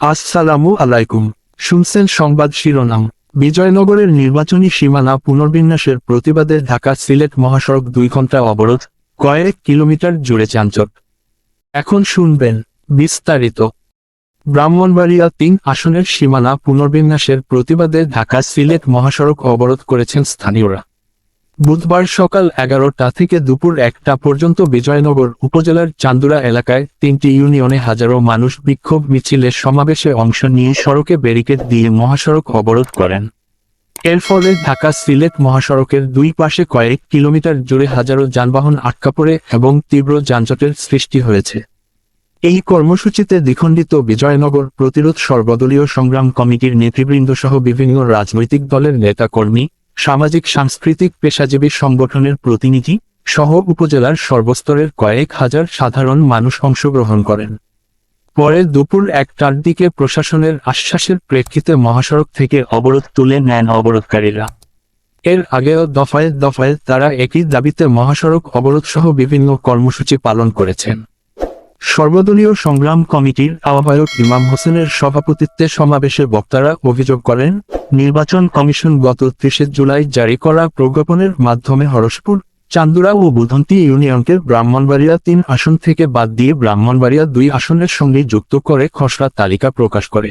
আসসালামু আলাইকুম। শুনছেন সংবাদ শিরোনাম। বিজয়নগরের নির্বাচনী সীমানা পুনর্বিন্যাসের প্রতিবাদে ঢাকা সিলেট মহাসড়ক দুই ঘণ্টা অবরোধ, কয়েক কিলোমিটার জুড়ে যানজট। এখন শুনবেন বিস্তারিত। ব্রাহ্মণবাড়িয়া তিন আসনের সীমানা পুনর্বিন্যাসের প্রতিবাদে ঢাকা সিলেট মহাসড়ক অবরোধ করেছেন স্থানীয়রা। বুধবার সকাল এগারোটা থেকে দুপুর একটা পর্যন্ত বিজয়নগর উপজেলার চান্দুরা এলাকায় তিনটি ইউনিয়নে হাজারো মানুষ বিক্ষোভ মিছিলে সমাবেশে অংশ নিয়ে সড়কে ব্যারিকেড দিয়ে মহাসড়ক অবরোধ করেন। এর ফলে ঢাকা সিলেট মহাসড়কের দুই পাশে কয়েক কিলোমিটার জুড়ে হাজারো যানবাহন আটকা পড়ে এবং তীব্র যানজটের সৃষ্টি হয়েছে। এই কর্মসূচিতে দ্বিখণ্ডিত বিজয়নগর প্রতিরোধ সর্বদলীয় সংগ্রাম কমিটির নেতৃবৃন্দ সহ বিভিন্ন রাজনৈতিক দলের নেতাকর্মী সামাজিক, সাংস্কৃতিক, পেশাজীবী সংগঠনের প্রতিনিধি সহ উপজেলার সর্বস্তরের কয়েক হাজার সাধারণ মানুষ অংশগ্রহণ করেন। পরে দুপুর একটার দিকে প্রশাসনের আশ্বাসের প্রেক্ষিতে মহাসড়ক থেকে অবরোধ তুলে নেন অবরোধকারীরা। এর আগেও দফায় দফায় তারা একই দাবিতে মহাসড়ক অবরোধ সহ বিভিন্ন কর্মসূচি পালন করেছেন। সর্বদলীয় সংগ্রাম কমিটির আহ্বায়ক ইমাম হোসেনের সভাপতিত্বে সমাবেশে বক্তারা অভিযোগ করেন নির্বাচন কমিশন গত ত্রিশে জুলাই জারি করা প্রজ্ঞাপনের মাধ্যমে হরসপুর, চান্দুরা ও বুধন্তি ইউনিয়নকে ব্রাহ্মণবাড়িয়া তিন আসন থেকে বাদ দিয়ে ব্রাহ্মণবাড়িয়া দুই আসনের সঙ্গে যুক্ত করে খসড়া তালিকা প্রকাশ করে।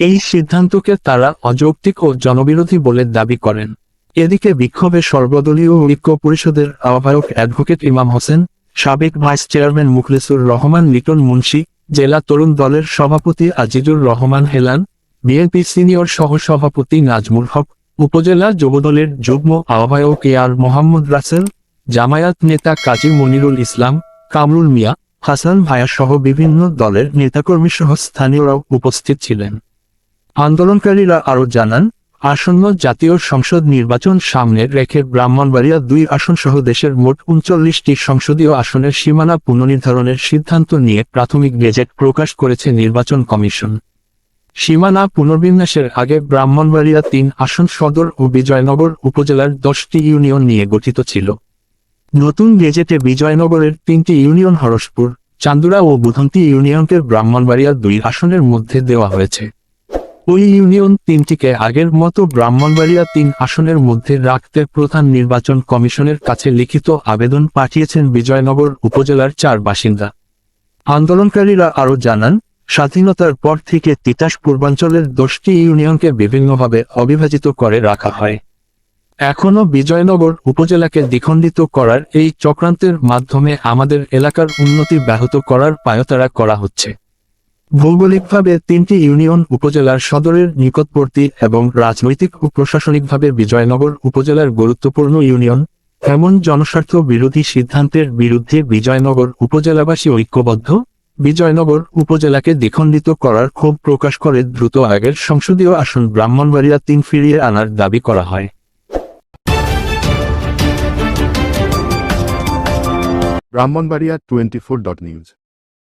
এই সিদ্ধান্তকে তারা অযৌক্তিক ও জনবিরোধী বলে দাবি করেন। এদিকে বিক্ষোভে সর্বদলীয় ঐক্য পরিষদের আহ্বায়ক অ্যাডভোকেট ইমাম হোসেন, সাবেক ভাইস চেয়ারম্যান মুখলেসুর রহমান, লিটন মুন্সি, জেলা তরুণ দলের সভাপতি আজিজুর রহমান হেলান বিএনপি সিনিয়র সহ সভাপতি নাজমুল হক, উপজেলা যুবদলের যুগ্ম আহ্বায়ক এ আর মোহাম্মদ রাসেল, জামায়াত নেতা কাজী মনিরুল ইসলাম, কামরুল মিয়া, হাসান ভায়া সহ বিভিন্ন দলের নেতাকর্মী সহ স্থানীয়রাও উপস্থিত ছিলেন। আন্দোলনকারীরা আরও জানান, আসন্ন জাতীয় সংসদ নির্বাচন সামনে রেখে ব্রাহ্মণবাড়িয়া দুই আসন সহ দেশের মোট উনচল্লিশটি সংসদীয় আসনের সীমানা পুনর্নির্ধারণের সিদ্ধান্ত নিয়ে প্রাথমিক গেজেট প্রকাশ করেছে নির্বাচন কমিশন। সীমানা পুনর্বিন্যাসের আগে ব্রাহ্মণবাড়িয়া তিন আসন সদর ও বিজয়নগর উপজেলার দশটি ইউনিয়ন নিয়ে গঠিত ছিল। নতুন গেজেটে বিজয়নগরের তিনটি ইউনিয়ন হরসপুর, চান্দুরা ও বুধন্তি ইউনিয়নকে ব্রাহ্মণবাড়িয়া দুই আসনের মধ্যে দেওয়া হয়েছে। ওই ইউনিয়ন তিনটিকে আগের মতো ব্রাহ্মণবাড়িয়া তিন আসনের মধ্যে রাখতে প্রধান নির্বাচন কমিশনের কাছে লিখিত আবেদন পাঠিয়েছেন বিজয়নগর উপজেলার চার বাসিন্দা। আন্দোলনকারীরা আরও জানান স্বাধীনতার পর থেকে তিতাস পূর্বাঞ্চলের দশটি ইউনিয়নকে বিভিন্নভাবে অবিভাজিত করে রাখা হয়। এখনও বিজয়নগর উপজেলাকে দ্বিখণ্ডিত করার এই চক্রান্তের মাধ্যমে আমাদের এলাকার উন্নতি ব্যাহত করার পায়তারা করা হচ্ছে। ভৌগোলিকভাবে তিনটি ইউনিয়ন উপজেলার সদরের নিকটবর্তী এবং রাজনৈতিক ও প্রশাসনিকভাবে বিজয়নগর উপজেলার গুরুত্বপূর্ণ ইউনিয়ন, এমন জনস্বার্থ বিরোধী সিদ্ধান্তের বিরুদ্ধে বিজয়নগর উপজেলাবাসী ঐক্যবদ্ধ বিজয়নগর উপজেলাকে দ্বিখণ্ডিত করার ক্ষোভ প্রকাশ করে দ্রুত আগের সংসদীয় আসন ব্রাহ্মণবাড়িয়া তিন ফিরিয়ে আনার দাবি করা হয়। Brahmanbaria twenty four dot news.